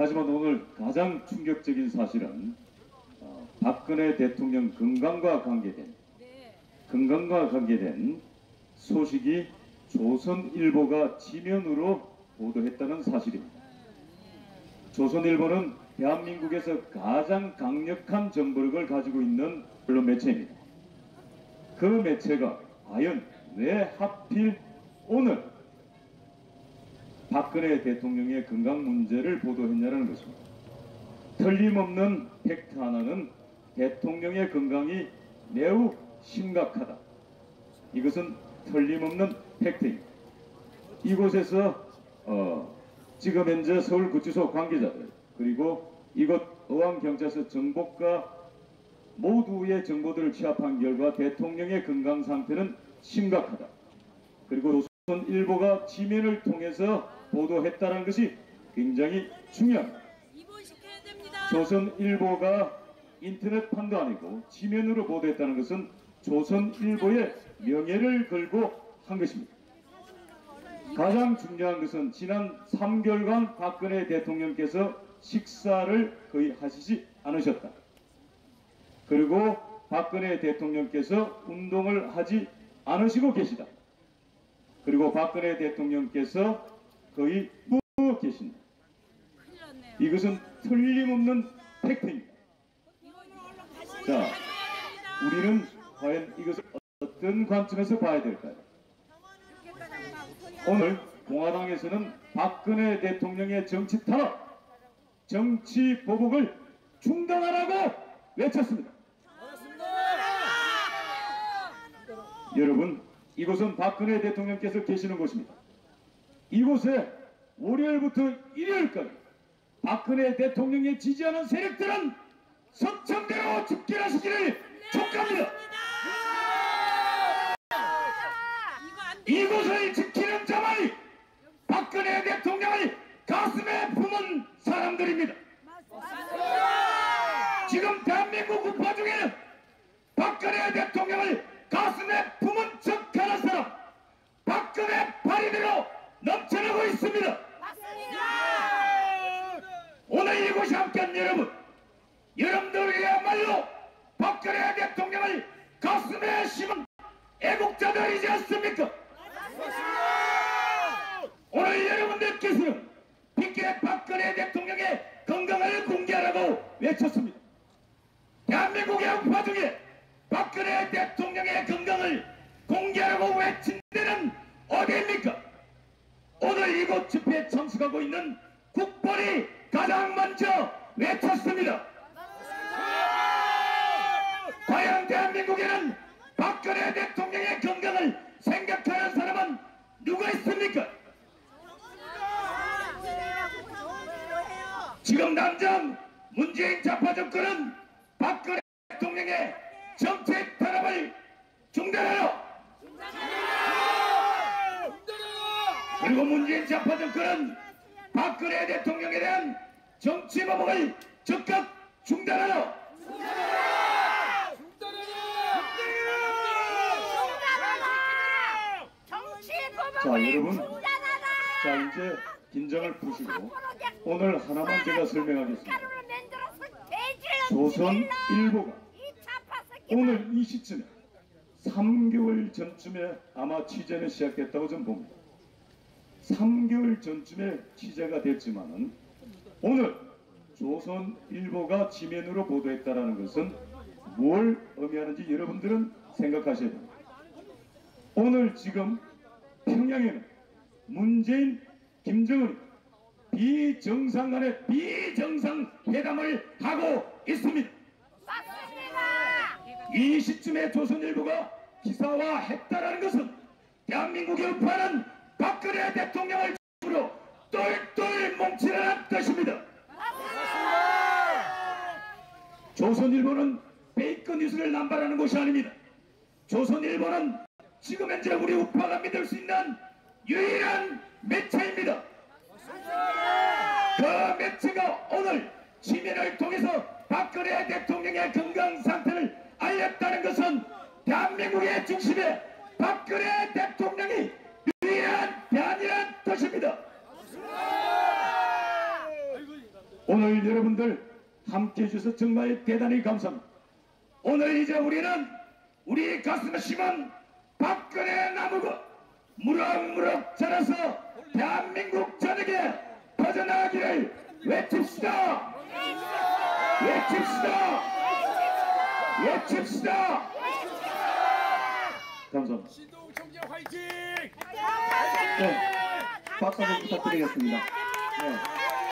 하지만 오늘 가장 충격적인 사실은 어, 박근혜 대통령 건강과 관계된 건강과 관계된 소식이 조선일보가 지면으로 보도했다는 사실입니다. 조선일보는 대한민국에서 가장 강력한 정보력을 가지고 있는 언론 매체입니다. 그 매체가 과연 왜 하필 오늘 박근혜 대통령의 건강 문제를 보도했냐는 것입니다. 틀림없는 팩트 하나는 대통령의 건강이 매우 심각하다. 이것은 틀림없는 팩트입니다. 이곳에서 어, 지금 현재 서울구치소 관계자들 그리고 이곳 어항경찰서 정보과 모두의 정보들을 취합한 결과 대통령의 건강 상태는 심각하다. 그리고 조선일보가 지면을 통해서 보도했다는 것이 굉장히 중요합니다. 조선일보가 인터넷 판도 아니고 지면으로 보도했다는 것은 조선일보의 명예를 걸고 한 것입니다. 가장 중요한 것은 지난 3개월간 박근혜 대통령께서 식사를 거의 하시지 않으셨다. 그리고 박근혜 대통령께서 운동을 하지 않으시고 계시다. 그리고 박근혜 대통령께서 거의 누워 계신다. 이것은 틀림없는 팩트입니다. 자. 우리는 과연 이것을 어떤 관점에서 봐야 될까요? 오늘 공화당에서는 박근혜 대통령의 정치 탄압, 정치 보복을 중단하라고 외쳤습니다. 여러분, 이곳은 박근혜 대통령께서 계시는 곳입니다. 이곳에 월요일부터 일요일까지 박근혜 대통령의 지지하는 세력들은 선천대로 집결하시기를 안 돼. 이곳을 지키는 자만이 박근혜 대통령을 가슴에 품은 사람들입니다. 지금 대한민국 우파 중에는 박근혜 대통령을 가슴에 품은 척하는 사람 박근혜 파리대로 넘쳐나고 있습니다. 오늘 이곳에 함께한 여러분 여러분들이야말로 박근혜 대통령을 가슴에 심은 애국자들이지 않습니까? 오늘 여러분들께서는 빗길에 박근혜 대통령의 건강을 공개하라고 외쳤습니다. 대한민국의 우파 중에 박근혜 대통령의 건강을 공개하라고 외친 데는 어디입니까? 집회에 참석하고 있는 국벌이 가장 먼저 외쳤습니다. 과연 대한민국에는 박근혜 대통령의 건강을 생각하는 사람은 누가 있습니까? 지금 당장 문재인 좌파 정권은 박근혜 대통령의 정책 탄압을 중단하라! 그리고 문재인 좌파 정권은 박근혜 대통령에 대한 정치 보복을 적극 중단하라! 자, 여러분. 자 이제 긴장을 푸시고 오늘 하나만 제가 설명하겠습니다. 조선일보가 오늘 이 시점에 3개월 전쯤에 아마 취재는 시작됐다고 저는 봅니다. 3개월 전쯤에 취재가 됐지만은 오늘 조선일보가 지면으로 보도했다라는 것은 뭘 의미하는지 여러분들은 생각하셔야 됩니다. 오늘 지금 평양에는 문재인, 김정은 비정상 간의 비정상 회담을 하고 있습니다. 이 시점에 조선일보가 기사화했다라는 것은 대한민국의 우파는 박근혜 대통령을 중으로 똘똘 뭉치라는 뜻입니다. 조선일보는 페이크 뉴스를 남발하는 것이 아닙니다. 조선일보는 지금 현재 우리 우파가 믿을 수 있는 유일한 매체입니다. 그 매체가 오늘 지면을 통해서 박근혜 대통령의 건강 상태 오늘 여러분들 함께 해주셔서 정말 대단히 감사합니다. 오늘 이제 우리는 우리 가슴에 심은 박근혜 나무가 무럭무럭 자라서 대한민국 전역에 퍼져나가기를 외칩시다! 외칩시다! 외칩시다! 감사합니다. 신동 총재 화이팅! 네, 박수 한번 부탁드리겠습니다. 네.